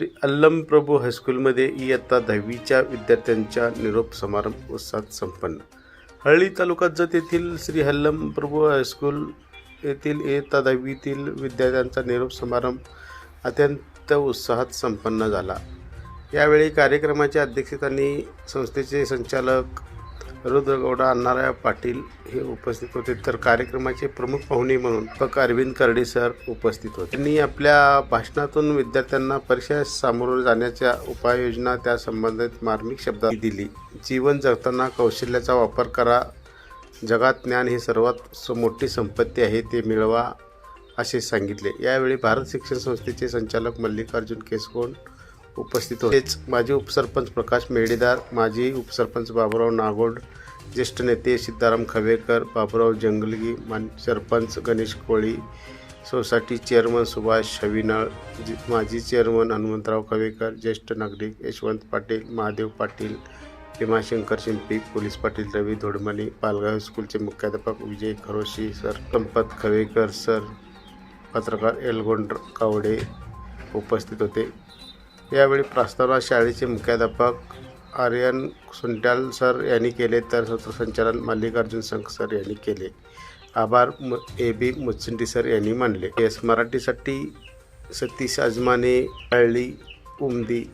श्री अल्लम प्रभू हायस्कूलमध्ये इयत्ता दहावीच्या विद्यार्थ्यांच्या निरोप समारंभ उत्साहात संपन्न. हळ्ळी तालुका जत येथील श्री हल्लम प्रभू हायस्कूल येथील इयत्ता दहावीतील विद्यार्थ्यांचा निरोप समारंभ अत्यंत उत्साहात संपन्न झाला. यावेळी कार्यक्रमाच्या अध्यक्षस्थानी संस्थेचे संचालक रुद्रगौडा अण्णाराय पाटील हे उपस्थित होते. तर कार्यक्रमाचे प्रमुख पाहुणे म्हणून पक. अरविंद कर्डे सर उपस्थित होते. त्यांनी आपल्या भाषणातून विद्यार्थ्यांना परीक्षा सामोरं जाण्याच्या उपाययोजना त्या संबंधित मार्मिक शब्दात दिली. जीवन जगताना कौशल्याचा वापर करा. जगात ज्ञान ही सर्वात मोठी संपत्ती आहे ते मिळवा असे सांगितले. यावेळी भारत शिक्षण संस्थेचे संचालक मल्लिकार्जुन केसकोण उपस्थित होतेच माजी उपसरपंच प्रकाश मेडेदार माजी उपसरपंच बाबुराव नागोड ज्येष्ठ नेते सिद्धाराम खवेकर बाबुराव जंगलगी मान सरपंच गणेश कोळी सोसायटी चेअरमन सुभाष शविनाळ माजी चेअरमन हनुमंतराव खवेकर ज्येष्ठ नागरिक यशवंत पाटील महादेव पाटील भीमाशंकर शिंपी पोलीस पाटील रवी धोडमणी पालगाव स्कूलचे मुख्याध्यापक विजय खरोशी सर संपत खवेकर सर पत्रकार एलगोंड कावडे उपस्थित होते. यावेळी प्रास्तावना शाळेचे मुख्याध्यापक आर्यन सुंट्याल सर यांनी केले तर सूत्रसंचालन मल्लिकार्जुन संघ सर यांनी केले. आभार म ए बी मुचंडी सर यांनी मानले. एस मराठीसाठी सतीश अजमाने हळली उमदी